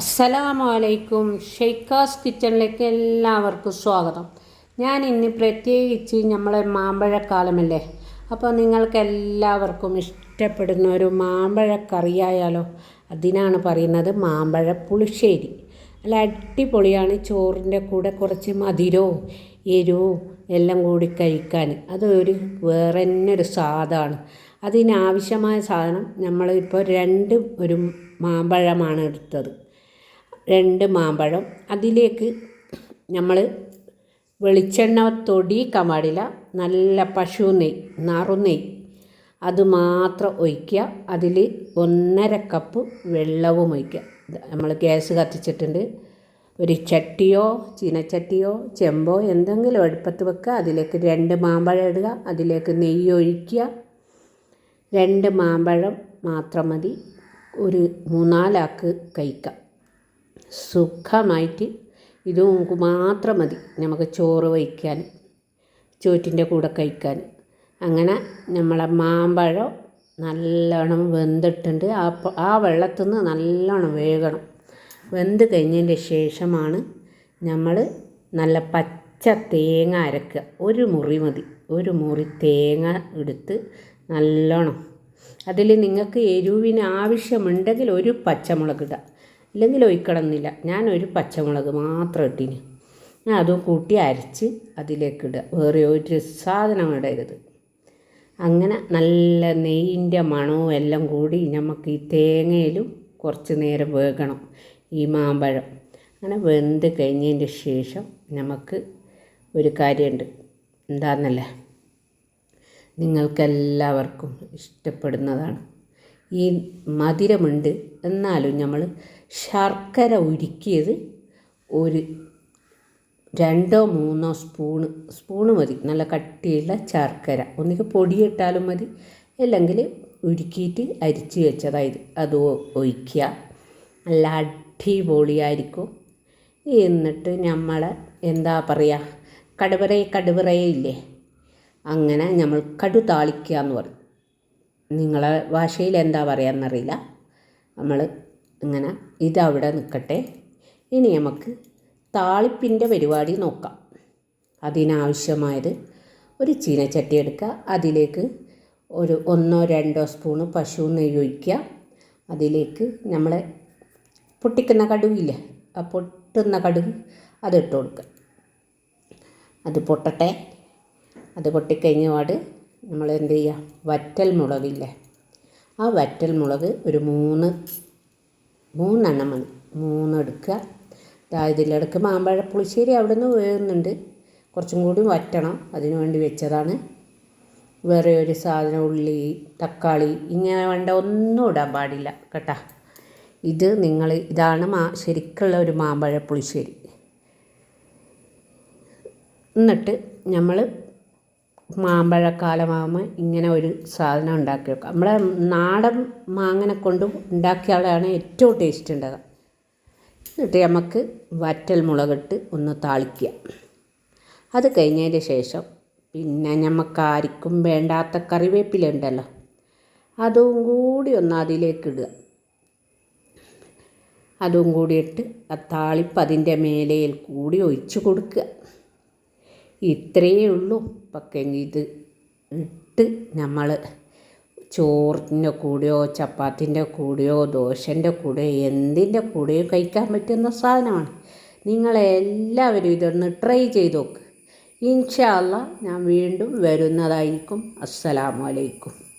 അസ്സലാമു അലൈക്കും ഷെയ്ക്കാസ് കിച്ചണിലേക്ക് എല്ലാവർക്കും സ്വാഗതം. ഞാൻ ഇന്ന് പ്രത്യേകിച്ച് നമ്മളെ മാമ്പഴക്കാലമല്ലേ? അപ്പോൾ നിങ്ങൾക്ക് എല്ലാവർക്കും ഇഷ്ടപ്പെടുന്ന ഒരു മാമ്പഴക്കറിയായാലോ അതിനാണ് പറയുന്നത് മാമ്പഴ പുളിശ്ശേരി അല്ല അടിപൊളിയാണ് ചോറിന്റെ കൂടെ കുറച്ച് മധുരവും എരിവും എല്ലാം കൂടി കഴിക്കാൻ. അതൊരു വേറെ തന്നെ ഒരു സ്വാദാണ് അതിനാവശ്യമായ സാധനം നമ്മളിപ്പോൾ രണ്ട് ഒരു മാമ്പഴമാണ് എടുത്തത്. രണ്ട് മാമ്പഴം. അതിലേക്ക് നമ്മൾ വെളിച്ചെണ്ണ തൊടിയിക്കാൻ പാടില്ല നല്ല പശു നെയ്യ് നറുനെയ്യ് അത് മാത്രം ഒഴിക്കുക. അതിൽ ഒന്നര കപ്പ് വെള്ളവും ഒഴിക്കുക. നമ്മൾ ഗ്യാസ് കത്തിച്ചിട്ടുണ്ട്. ഒരു ചട്ടിയോ ചീനച്ചട്ടിയോ ചെമ്പോ എന്തെങ്കിലും അടുപ്പത്ത് വെക്കുക. അതിലേക്ക് രണ്ട് മാമ്പഴം ഇടുക. അതിലേക്ക് നെയ്യ് ഒഴിക്കുക. രണ്ട് മാമ്പഴം മാത്രം മതി. ഒരു മൂന്നാലാക്ക് കഴിക്കാം. സുഖമായിട്ട് ഇത് നമുക്ക് മാത്രം മതി നമുക്ക് ചോറ് വയ്ക്കാൻ ചോറ്റിന്റെ കൂടെ കഴിക്കാൻ. അങ്ങനെ നമ്മളെ മാമ്പഴം നല്ലോണം വെന്തിട്ടുണ്ട്. ആ ആ വെള്ളത്തിൽ നിന്ന് നല്ലോണം വേകണം. വെന്ത് കഴിഞ്ഞതിന്റെ ശേഷമാണ് നമ്മൾ നല്ല പച്ച തേങ്ങ അരക്കുക. ഒരു മുറി മതി. ഒരു മുറി തേങ്ങ എടുത്ത് നല്ലോണം. അതിൽ നിങ്ങൾക്ക് എരിവിന് ആവശ്യമുണ്ടെങ്കിൽ ഒരു പച്ചമുളക് ഇടുക ഇല്ലെങ്കിൽ ഒഴിക്കണമെന്നില്ല. ഞാൻ ഒരു പച്ചമുളക് മാത്രം ഇട്ടിന്. ഞാൻ അതും കൂട്ടി അരച്ച് അതിലേക്ക് ഇടുക. വേറെ ഒരു സാധനം ഇടരുത്. അങ്ങനെ നല്ല നെയ്യിന്റെ മണവും എല്ലാം കൂടി നമുക്ക് ഈ തേങ്ങയിലും കുറച്ച് നേരം വേകണം. ഈ മാമ്പഴം. അങ്ങനെ വെന്ത് കഴിഞ്ഞതിന്റെ ശേഷം നമുക്ക് ഒരു കാര്യമുണ്ട്. എന്താണെന്നല്ലേ നിങ്ങൾക്കെല്ലാവർക്കും ഇഷ്ടപ്പെടുന്നതാണ്. ഈ മധുരമുണ്ട്. എന്നാലും നമ്മൾ ശർക്കര ഉരുക്കിയത് ഒരു രണ്ടോ മൂന്നോ സ്പൂണ് സ്പൂണ് മതി. നല്ല കട്ടിയുള്ള ശർക്കര. ഒന്നിക്ക് പൊടിയിട്ടാലും മതി. അല്ലെങ്കിൽ ഉരുക്കിയിട്ട് അരിച്ച് വെച്ചതായത്. അത് ഒഴിക്കുക. നല്ല അടിപൊളിയായിരിക്കും. എന്നിട്ട് നമ്മൾ എന്താ പറയുക കടുവറയെ കടുവറയില്ലേ? അങ്ങനെ നമ്മൾ കടു താളിക്കുക എന്ന് പറയും. നിങ്ങളെ ഭാഷയിൽ എന്താ പറയുകയെന്നറിയില്ല നമ്മൾ ഇങ്ങനെ ഇതവിടെ നിൽക്കട്ടെ ഇനി നമുക്ക് താളിപ്പിന്റെ പരിപാടി നോക്കാം. അതിനാവശ്യമായത് ഒരു ചീനച്ചട്ടി എടുക്കുക. അതിലേക്ക് ഒരു ഒന്നോ രണ്ടോ സ്പൂണ് പശു നെയ്യ് ഒഴിക്കുക. അതിലേക്ക് നമ്മൾ പൊട്ടിക്കുന്ന കടുവില്ലേ ആ പൊട്ടുന്ന കടുക് അതിട്ട് കൊടുക്കുക. അത് പൊട്ടട്ടെ. അത് പൊട്ടിക്കഴിഞ്ഞ പാട് നമ്മൾ എന്ത് ചെയ്യുക വറ്റൽ മുളകില്ലേ ആ വറ്റൽ മുളക് ഒരു മൂന്ന് മൂന്നെണ്ണം മതി. മൂന്നെടുക്കുക. ഇതിലിടക്ക് മാമ്പഴ പുളിശ്ശേരി അവിടെ നിന്ന് വേകുന്നുണ്ട് കുറച്ചും കൂടി വറ്റണം. അതിനു വേണ്ടി വെച്ചതാണ്. വേറെ ഒരു സാധനം ഉള്ളി തക്കാളി ഇങ്ങനെ വേണ്ട ഒന്നും ഇടാൻ പാടില്ല കേട്ടാ. ഇത് നിങ്ങൾ ഇതാണ് മാ ശരിക്കുള്ള ഒരു മാമ്പഴ പുളിശ്ശേരി എന്നിട്ട് നമ്മൾ മാമ്പഴക്കാലമാകുമ്പോൾ ഇങ്ങനെ ഒരു സാധനം ഉണ്ടാക്കി വെക്കുക നമ്മുടെ നാടൻ മാങ്ങനെ കൊണ്ട് ഉണ്ടാക്കിയാലാണ് ഏറ്റവും ടേസ്റ്റ് ഉണ്ടാകുക എന്നിട്ട് നമുക്ക് വറ്റൽ മുളകിട്ട് ഒന്ന് താളിക്കുക അത് കഴിഞ്ഞതിന് ശേഷം പിന്നെ നമുക്ക് ആർക്കും വേണ്ടാത്ത കറിവേപ്പില ഉണ്ടല്ലോ അതും കൂടി ഒന്ന് അതിലേക്ക് ഇടുക. അതും കൂടി ഇട്ട് ആ താളിപ്പ് അതിന്റെ മേലയിൽ കൂടി ഒഴിച്ചു കൊടുക്കുക. ഇത്രയേ ഉള്ളൂ. പക്കെ ഇത് ഇട്ട് നമ്മൾ ചോറിന്റെ കൂടെയോ ചപ്പാത്തിന്റെ കൂടെയോ ദോശന്റെ കൂടെയോ എന്തിന്റെ കൂടെയോ കഴിക്കാൻ പറ്റുന്ന സാധനമാണ്. നിങ്ങളെല്ലാവരും ഇതൊന്ന് ട്രൈ ചെയ്ത് നോക്ക്. ഇൻഷാല്ല ഞാൻ വീണ്ടും വരുന്നതായിരിക്കും. അസ്സലാമലൈക്കും